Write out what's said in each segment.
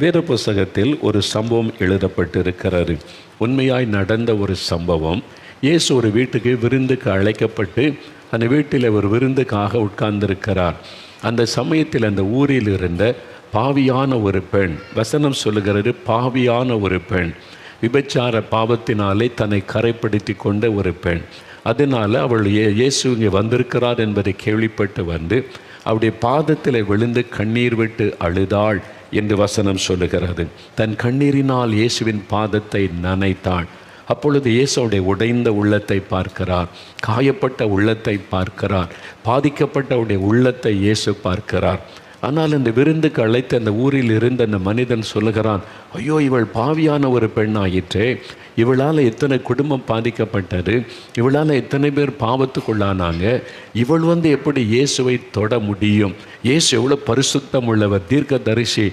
வேத புஸ்தகத்தில் ஒரு சம்பவம் எழுதப்பட்டிருக்கிறது. உண்மையாய் நடந்த ஒரு சம்பவம். இயேசு ஒரு வீட்டுக்கு விருந்துக்கு அழைக்கப்பட்டு அந்த வீட்டில் ஒரு விருந்துக்காக உட்கார்ந்திருக்கிறார். அந்த சமயத்தில் அந்த ஊரில் இருந்த பாவியான ஒரு பெண் வசனம் சொல்லுகிறது பாவியான ஒரு பெண் விபச்சார பாவத்தினாலே தன்னை கரைப்படுத்தி கொண்ட ஒரு பெண். அதனால் அவள் ஏ இயேசு இங்கே வந்திருக்கிறார் என்பதை கேள்விப்பட்டு வந்து அவருடைய பாதத்தில் விழுந்து கண்ணீர் விட்டு அழுதாள். என்று வசனம் சொல்லுகிறது. தன் கண்ணீரினால் இயேசுவின் பாதத்தை நனைத்தாள். அப்பொழுது இயேசுடைய உடைந்த உள்ளத்தை பார்க்கிறார். காயப்பட்ட உள்ளத்தை பார்க்கிறார். பாதிக்கப்பட்டவுடைய உள்ளத்தை இயேசு பார்க்கிறார். ஆனால் அந்த விருந்துக்கு அழைத்த அந்த ஊரில் இருந்த அந்த மனிதன் சொல்லுகிறான் ஐயோ இவள் பாவியான ஒரு பெண்ணாயிற்றே. இவளால் எத்தனை குடும்பம் பாதிக்கப்பட்டது. இவளால் எத்தனை பேர் பாவத்துக்குள்ளானாங்க. இவள் வந்து எப்படி இயேசுவை தொட முடியும்? இயேசு எவ்வளோ பரிசுத்தம் உள்ளவர் தீர்க்க தரிசி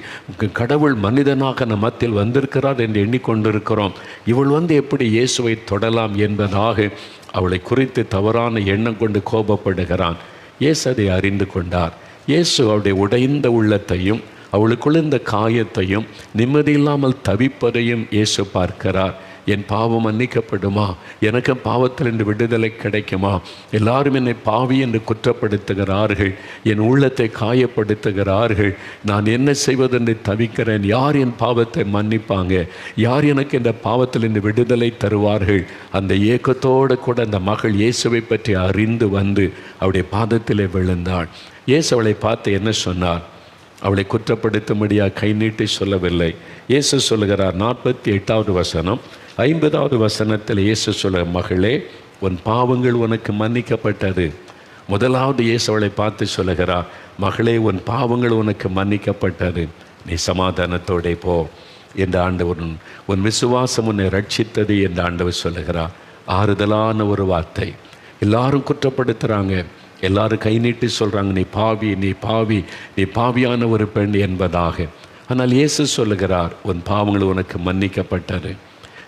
கடவுள் மனிதனாக நம்ம மத்தியில் வந்திருக்கிறார் என்று எண்ணிக்கொண்டிருக்கிறோம். இவள் வந்து எப்படி இயேசுவை தொடலாம் என்பதாக அவளை குறித்து தவறான எண்ணம் கொண்டு கோபப்படுகிறான். இயேசு அதை அறிந்து கொண்டார். இயேசு அவருடைய உடைந்த உள்ளத்தையும் அவளுக்குள்ள இந்த காயத்தையும் நிம்மதியில்லாமல் தவிப்பதையும் இயேசு பார்க்கிறார். என் பாவம் மன்னிக்கப்படுமா? எனக்கு பாவத்தில் என்று விடுதலை கிடைக்குமா? எல்லாரும் என்னை பாவி என்று குற்றப்படுத்துகிறார்கள். என் உள்ளத்தை காயப்படுத்துகிறார்கள். நான் என்ன செய்வதென்று தவிக்கிறேன். யார் என் பாவத்தை மன்னிப்பாங்க? யார் எனக்கு இந்த பாவத்திலிருந்து விடுதலை தருவார்கள்? அந்த ஏக்கத்தோடு கூட அந்த மகள் இயேசுவை பற்றி அறிந்து வந்து அவருடைய பாதத்திலே விழுந்தாள். இயேசு அவளை பார்த்து என்ன சொன்னார்? அவளை குற்றப்படுத்தும்படியாக கை நீட்டி சொல்லவில்லை. இயேசு சொல்லுகிறார் நாற்பத்தி எட்டாவது வசனம் ஐம்பதாவது வசனத்தில் இயேசு சொல்ல மகளே உன் பாவங்கள் உனக்கு மன்னிக்கப்பட்டது. முதலாவது இயேசு அவளை பார்த்து சொல்லுகிறார் மகளே உன் பாவங்கள் உனக்கு மன்னிக்கப்பட்டது. நீ சமாதானத்தோடே போ. என்று ஆண்டவர் உன் உன் விசுவாசம் உன்னை ரட்சித்தது என்று ஆண்டவர் சொல்லுகிறார். ஆறுதலான ஒரு வார்த்தை. எல்லாரும் குற்றப்படுத்துகிறாங்க எல்லாரும் கை நீட்டி சொல்கிறாங்க நீ பாவி நீ பாவி நீ பாவியான ஒரு பெண் என்பதாக. ஆனால் இயேசு சொல்லுகிறார் உன் பாவங்கள் உனக்கு மன்னிக்கப்பட்டது.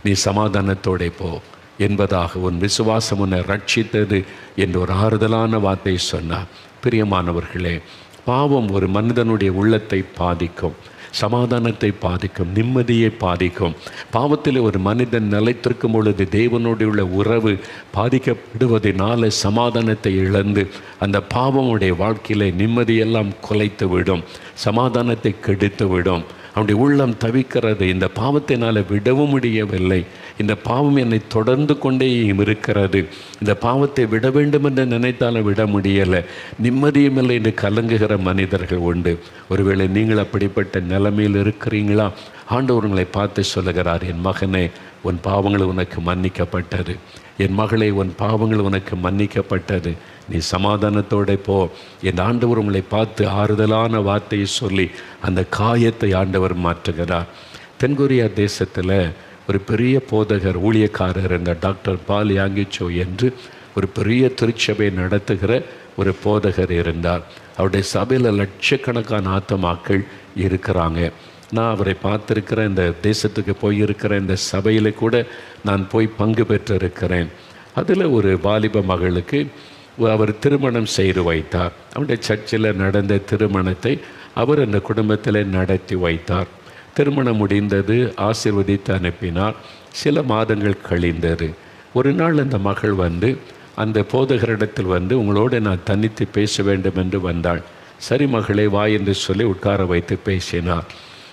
நீ சமாதானத்தோடே போ என்பதாக உன் விசுவாசம் உன்னை ரட்சித்தது என்று ஒரு ஆறுதலான வார்த்தை சொன்னார். பிரியமானவர்களே பாவம் ஒரு மனிதனுடைய உள்ளத்தை பாதிக்கும் சமாதானத்தை பாதிக்கும் நிம்மதியை பாதிக்கும். பாவத்தில் ஒரு மனிதன் நிலைத்திருக்கும் பொழுது தேவனுடைய உள்ள உறவு பாதிக்கப்படுவதனால சமாதானத்தை இழந்து அந்த பாவமுடைய வாழ்க்கையில நிம்மதியெல்லாம் குலைத்து விடும் சமாதானத்தை கெடுத்து விடும் அவனுடைய உள்ளம் தவிக்கிறது. இந்த பாவத்தினால் விடவும் முடியவில்லை. இந்த பாவம் என்னை தொடர்ந்து கொண்டே இருக்கிறது. இந்த பாவத்தை விட வேண்டும் என்று நினைத்தாலும் விட முடியலை. நிம்மதியும் இல்லை என்று கலங்குகிற மனிதர்கள் உண்டு. ஒருவேளை நீங்கள் அப்படிப்பட்ட நிலைமையில் இருக்கிறீங்களா? ஆண்டவர்களை பார்த்து சொல்லுகிறார் என் மகனே உன் பாவங்கள் உனக்கு மன்னிக்கப்பட்டது. என் மகளே உன் பாவங்கள் உனக்கு மன்னிக்கப்பட்டது. நீ சமாதானத்தோட போ. என் ஆண்டவர் உங்களை பார்த்து ஆறுதலான வார்த்தையை சொல்லி அந்த காயத்தை ஆண்டவர் மாற்றுகிறார். தென்கொரியா தேசத்தில் ஒரு பெரிய போதகர் ஊழியக்காரர் இந்த டாக்டர் பால் யாங்கிச்சோ என்று ஒரு பெரிய திருச்சபை நடத்துகிற ஒரு போதகர் இருந்தார். அவருடைய சபையில் லட்சக்கணக்கான ஆத்தமாக்கள் இருக்கிறாங்க. நான் அவரை பார்த்துருக்கிறேன் இந்த தேசத்துக்கு போயிருக்கிறேன் இந்த சபையில் கூட நான் போய் பங்கு பெற்றிருக்கிறேன். அதில் ஒரு வாலிப மகளுக்கு அவர் திருமணம் செய்து வைத்தார். அவருடைய சர்ச்சில் நடந்த திருமணத்தை அவர் அந்த குடும்பத்தில் நடத்தி வைத்தார். திருமணம் முடிந்தது ஆசிர்வதித்து அனுப்பினார். சில மாதங்கள் கழிந்தது. ஒரு நாள் அந்த மகள் வந்து அந்த போதகரிடத்தில் வந்து உங்களோடு நான் தனித்து பேச வேண்டும் என்று வந்தாள். சரி மகளே வா என்று சொல்லி உட்கார வைத்து பேசினார்.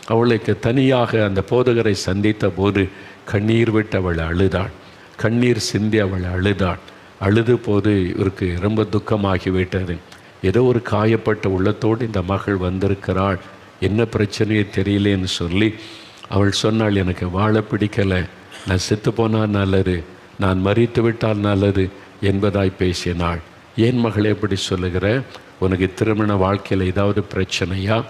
அவளுக்கு தனியாக அந்த போதகரை சந்தித்த போது கண்ணீர் விட்டு அவள் அழுதாள். கண்ணீர் சிந்தி அவள் அழுதாள். அழுது போது இவருக்கு ரொம்ப துக்கமாகிவிட்டது. ஏதோ ஒரு காயப்பட்ட உள்ளத்தோடு இந்த மகள் வந்திருக்கிறாள். என்ன பிரச்சனையே தெரியலேன்னு சொல்லி அவள் சொன்னாள் எனக்கு வாழ பிடிக்கலை. நான் செத்து போனால் நல்லது. நான் மறித்து விட்டால் நல்லது என்பதாய் பேசினாள். ஏன் மகளே எப்படி சொல்லுகிற? உனக்கு திருமண வாழ்க்கையில் ஏதாவது பிரச்சனையா?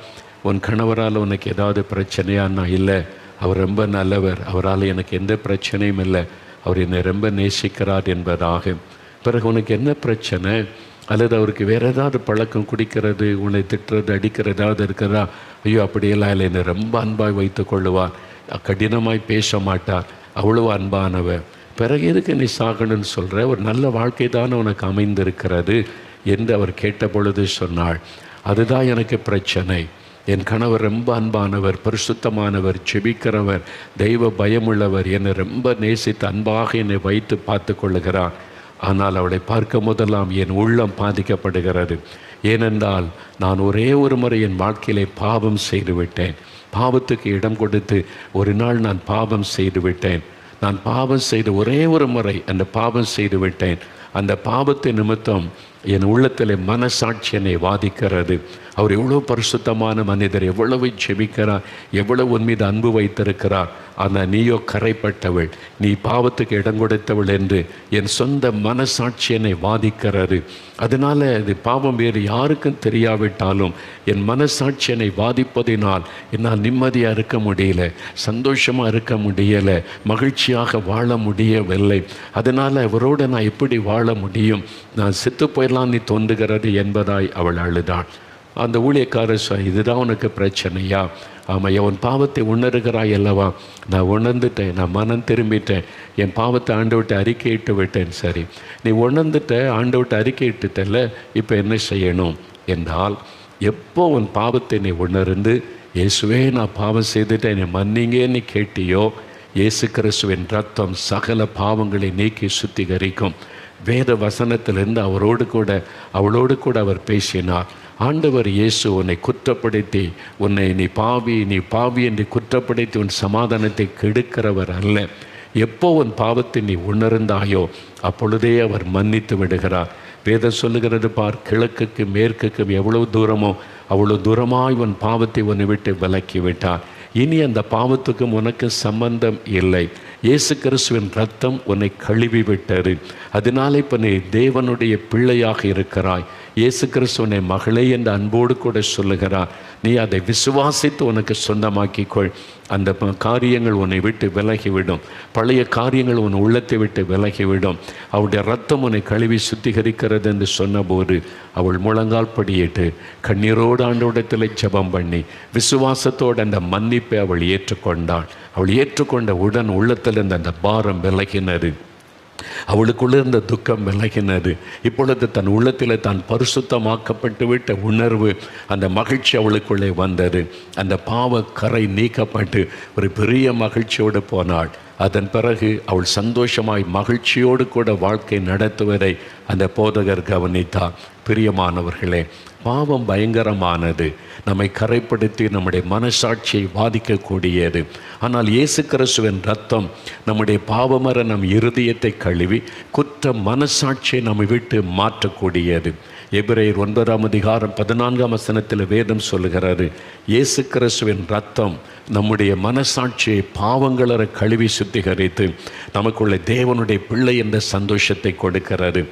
உன் கணவரால் உனக்கு ஏதாவது பிரச்சனையான்னா இல்லை அவர் ரொம்ப நல்லவர் அவரால் எனக்கு எந்த பிரச்சனையும் இல்லை அவர் என்னை ரொம்ப நேசிக்கிறார் என்பதாகும் பிறகு உனக்கு என்ன பிரச்சனை? அல்லது அவருக்கு வேறு ஏதாவது பழக்கம் குடிக்கிறது உன்னை திட்டுறது அடிக்கிறது ஏதாவது இருக்கிறதா ஐயோ அப்படியெல்லாம் இல்லை என்னை ரொம்ப அன்பாய் வைத்து கொள்ளுவார். கடினமாய் பேச மாட்டார். அவ்வளோ அன்பானவர். பிறகு எதுக்கு நீ சாகணும்னு சொல்கிற ஒரு நல்ல வாழ்க்கை தானே உனக்கு அமைந்திருக்கிறது என்று அவர் கேட்ட பொழுது சொன்னாள். அதுதான் எனக்கு பிரச்சனை. என் கணவர் ரொம்ப அன்பானவர் பரிசுத்தமானவர் செபிக்கிறவர் தெய்வ பயமுள்ளவர். என்னை ரொம்ப நேசித்து அன்பாக என்னை வைத்து பார்த்து கொள்ளுகிறார். ஆனால் அவளை பார்க்கும் போதெல்லாம் என் உள்ளம் பாதிக்கப்படுகிறது. ஏனென்றால் நான் ஒரே ஒரு முறை என் வாழ்க்கையிலே பாவம் செய்துவிட்டேன். பாவத்துக்கு இடம் கொடுத்து ஒரு நாள் நான் பாவம் செய்து விட்டேன் நான் பாவம் செய்து ஒரே ஒரு முறை அந்த பாவம் செய்து விட்டேன் அந்த பாவத்தை நிமித்தம் என் உள்ளத்தில் மனசாட்சி என்னை வாதிக்கிறது. அவர் எவ்வளோ பரிசுத்தமான மனிதர் எவ்வளவு செபிக்கிறார் எவ்வளவு உன் மீது அன்பு வைத்திருக்கிறார். ஆனால் நீயோ கரைப்பட்டவள் நீ பாவத்துக்கு இடம் கொடுத்தவள் என்று என் சொந்த மனசாட்சி என்னை வாதிக்கிறாரு அதனால் அது பாவம் வேறு யாருக்கும் தெரியாவிட்டாலும் என் மனசாட்சி என்னை வாதிப்பதினால் என்னால் நிம்மதியாக இருக்க முடியல சந்தோஷமாக இருக்க முடியலை மகிழ்ச்சியாக வாழ முடியவில்லை. அதனால் அவரோடு நான் எப்படி வாழ முடியும்? நான் செத்து போயிடலாம் நீ தோன்றுகிறது என்பதாய் அவள் அழுதாள். அந்த ஊழியக்காரர் சொ இதுதான் உனக்கு பிரச்சனையா? ஆமாம் உன் பாவத்தை உணர்கிறாய் அல்லவா? நான் உணர்ந்துட்டேன் நான் மனம் திரும்பிட்டேன். என் பாவத்தை ஆண்டு விட்டு அறிக்கையிட்டு விட்டேன். சரி நீ உணர்ந்துட்ட ஆண்டு விட்டு அறிக்கையிட்டுட்டல இப்போ என்ன செய்யணும்? என்றால் எப்போ உன் பாவத்தை நீ உணர்ந்து இயேசுவே நான் பாவம் செய்துட்டேன் என்னை மன்னிங்கன்னு கேட்டியோ? இயேசு கிறிஸ்துவின் ரத்தம் சகல பாவங்களை நீக்கி சுத்திகரிக்கும். வேத வசனத்திலிருந்து அவரோடு கூட அவளோடு கூட அவர் பேசினார். ஆண்டவர் இயேசு உன்னை குற்றப்படுத்தி உன்னை நீ பாவி நீ பாவி என்று குற்றப்படுத்தி உன் சமாதானத்தை கெடுக்கிறவர் அல்ல. எப்போ உன் பாவத்தை நீ உணர்ந்தாயோ அப்பொழுதே அவர் மன்னித்து விடுகிறார். வேதம் சொல்லுகிறது பார் கிழக்குக்கு மேற்குக்கும் எவ்வளவு தூரமோ அவ்வளோ தூரமாய் உன் பாவத்தை உன்னை விட்டு விலக்கி விட்டார் இனி அந்த பாவத்துக்கும் உனக்கு சம்பந்தம் இல்லை. இயேசு கிறிஸ்துவின் ரத்தம் உன்னை கழுவி விட்டது அதனால இப்போ நீ தேவனுடைய பிள்ளையாக இருக்கிறாய். இயேசு கிறிஸ்துவனை மகளே என்று அன்போடு கூட சொல்லுகிறார். நீ அதை விசுவாசித்து உனக்கு சொந்தமாக்கிக்கொள். அந்த காரியங்கள் உன்னை விட்டு விலகிவிடும். பழைய காரியங்கள் உன் உள்ளத்தை விட்டு விலகிவிடும். அவளுடைய ரத்தம் உன்னை கழுவி சுத்திகரிக்கிறது என்று சொன்னபோது அவள் முழங்கால் படியிட்டு கண்ணீரோடு ஆண்டோடத்தில் ஜபம் பண்ணி விசுவாசத்தோடு அந்த மன்னிப்பை அவள் ஏற்றுக்கொண்டாள். அவள் ஏற்றுக்கொண்ட உடன் உள்ளத்தில் இருந்த அந்த பாரம் விலகினது. அவளுக்குள்ள இருந்த துக்கம் விலகினது. இப்பொழுது தன் உள்ளத்தில் தான் பரிசுத்தமாக்கப்பட்டு விட்ட உணர்வு அந்த மகிழ்ச்சி அவளுக்குள்ளே வந்தது. அந்த பாவ கரை நீக்கப்பட்டு ஒரு பெரிய மகிழ்ச்சியோடு போனாள். அதன் பிறகு அவள் சந்தோஷமாய் மகிழ்ச்சியோடு கூட வாழ்க்கை நடத்துவதை அந்த போதகர் கவனித்தார். பிரியமானவர்களே பாவம் பயங்கரமானது. நம்மை கரைப்படுத்தி நம்முடைய மனசாட்சியை பாதிக்கக்கூடியது ஆனால் இயேசு கிறிஸ்துவின் ரத்தம் நம்முடைய பாவமர நம் இருதயத்தை கழுவி குற்ற மனசாட்சியை நம்மை விட்டு மாற்றக்கூடியது. எபிரேயர் ஒன்பதாம் அதிகாரம் பதினான்காம் வசனத்தில் வேதம் சொல்லுகிறாரு இயேசு கிறிஸ்துவின் ரத்தம் நம்முடைய மனசாட்சியை பாவங்களற கழுவி சுத்திகரித்து நமக்குள்ள தேவனுடைய பிள்ளை என்ற சந்தோஷத்தை கொடுக்கிறாரு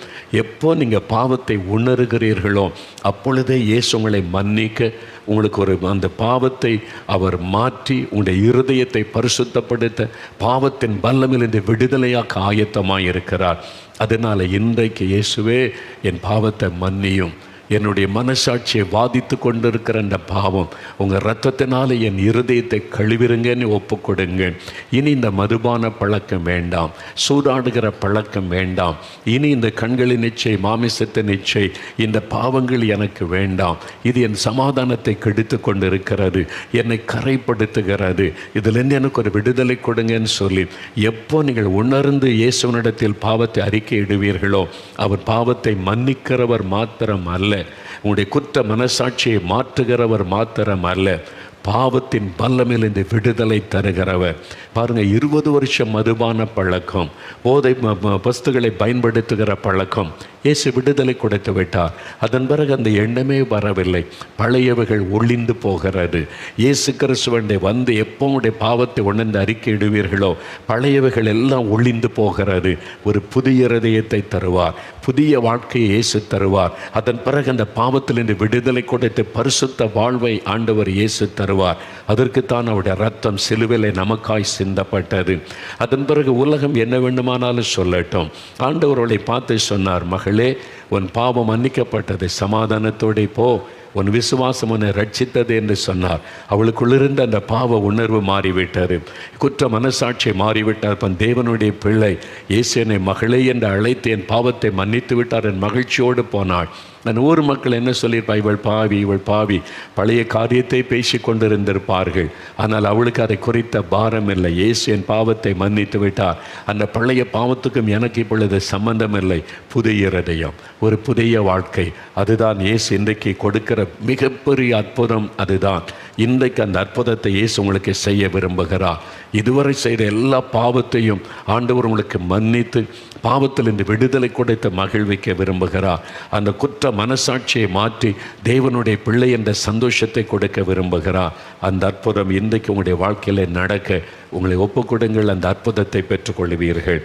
எப்போ நீங்கள் பாவத்தை உணர்கிறீர்களோ அப்பொழுதே இயேசு உங்களை மன்னிக்க உங்களுக்கு ஒரு அந்த பாவத்தை அவர் மாற்றி உங்களுடைய இருதயத்தை பரிசுத்தப்படுத்த பாவத்தின் வல்லமிலிருந்து விடுதலையாக ஆயத்தமாக இருக்கிறார் அதனால் இன்றைக்கு இயேசுவே என் பாவத்தை மன்னியும். என்னுடைய மனசாட்சியை வாதித்து கொண்டிருக்கிற அந்த பாவம் உங்கள் ரத்தத்தினால் என் இருதயத்தை கழுவிருங்கன்னு ஒப்புக்கொடுங்க. இனி இந்த மதுபான பழக்கம் வேண்டாம் சூதாடுகிற பழக்கம் வேண்டாம். இனி இந்த கண்களின் நிச்சை மாமிசத்தின் நிச்சை இந்த பாவங்கள் எனக்கு வேண்டாம். இது என் சமாதானத்தை கெடுத்து கொண்டிருக்கிறது என்னை கரைப்படுத்துகிறது. இதிலிருந்து எனக்கு ஒரு விடுதலை கொடுங்கன்னு சொல்லி எப்போ நீங்கள் உணர்ந்து இயேசுவனிடத்தில் பாவத்தை அறிக்கையிடுவீர்களோ அவர் பாவத்தை மன்னிக்கிறவர் மாத்திரம் அல்ல. உங்களுடைய குற்ற மனசாட்சியை மாற்றுகிறவர் மாத்திரம் அல்ல பாவத்தின் பல்லமிலிருந்து விடுதலை தருகிறவர். பாருங்க இருபது வருஷம் மதுபான பழக்கம் போதை வஸ்துகளை பயன்படுத்துகிற பழக்கம். இயேசு விடுதலை கொடுத்து விட்டார். அதன் பிறகு அந்த எண்ணமே வரவில்லை. பழையவைகள் ஒளிந்து போகிறது. இயேசு கிறிஸ்துவண்டை வந்து எப்போ உடைய பாவத்தை உணர்ந்து அறிக்கையிடுவீர்களோ பழையவைகள் எல்லாம் ஒளிந்து போகிறது. ஒரு புதிய இருதயத்தை தருவார். புதிய வாழ்க்கையை இயேசு தருவார். அதன் பிறகு அந்த பாவத்திலிருந்து விடுதலை கொடுத்து பரிசுத்த வாழ்வை ஆண்டவர் இயேசு தருவார். அதற்குத்தான் அவருடைய ரத்தம் சிலுவிலை நமக்காய் சிந்தப்பட்டது. அதன் பிறகு உலகம் என்ன வேண்டுமானாலும் சொல்லட்டும். ஆண்டவர்களை பார்த்து சொன்னார் மகளே உன் பாவம் மன்னிக்கப்பட்டது சமாதானத்தோடே போ. உன் விசுவாசம் உன்னை ரட்சித்தது என்று சொன்னார். அவளுக்குள்ளிருந்த அந்த பாவ உணர்வு மாறிவிட்டது. குற்ற மனசாட்சி மாறிவிட்டார். பன் தேவனுடைய பிள்ளை இயேசு என்னை மகளே என்று அழைத்து என் பாவத்தை மன்னித்து விட்டார் என் மகிழ்ச்சியோடு போனாள். அந்த ஊர் மக்கள் என்ன சொல்லியிருப்பா? இவள் பாவி இவள் பாவி. பழைய காரியத்தை பேசி கொண்டிருந்திருப்பார்கள். ஆனால் அவளுக்கு அதை குறித்த பாரம் இல்லை. இயேசு என் பாவத்தை மன்னித்து விட்டார். அந்த பழைய பாவத்துக்கும் எனக்கு இப்பொழுது சம்பந்தம் இல்லை. புதிய இருதயம் ஒரு புதிய வாழ்க்கை. அதுதான் இயேசு இன்றைக்கு கொடுக்கிற மிகப்பெரிய அற்புதம். அதுதான். இன்றைக்கு அந்த அற்புதத்தை இயேசு உங்களுக்கு செய்ய விரும்புகிறார். இதுவரை செய்த எல்லா பாவத்தையும் ஆண்டவர் உங்களுக்கு மன்னித்து பாவத்தில் இந்த விடுதலை கொடுத்து மகிழ்விக்க விரும்புகிறார். அந்த குற்ற மனசாட்சியை மாற்றி தேவனுடைய பிள்ளை என்ற சந்தோஷத்தை கொடுக்க விரும்புகிறார். அந்த அற்புதம் இன்றைக்கு உங்களுடைய வாழ்க்கையில் நடக்க உங்களை ஒப்புக்கொடுங்கள். அந்த அற்புதத்தை பெற்றுக்கொள்வீர்கள்.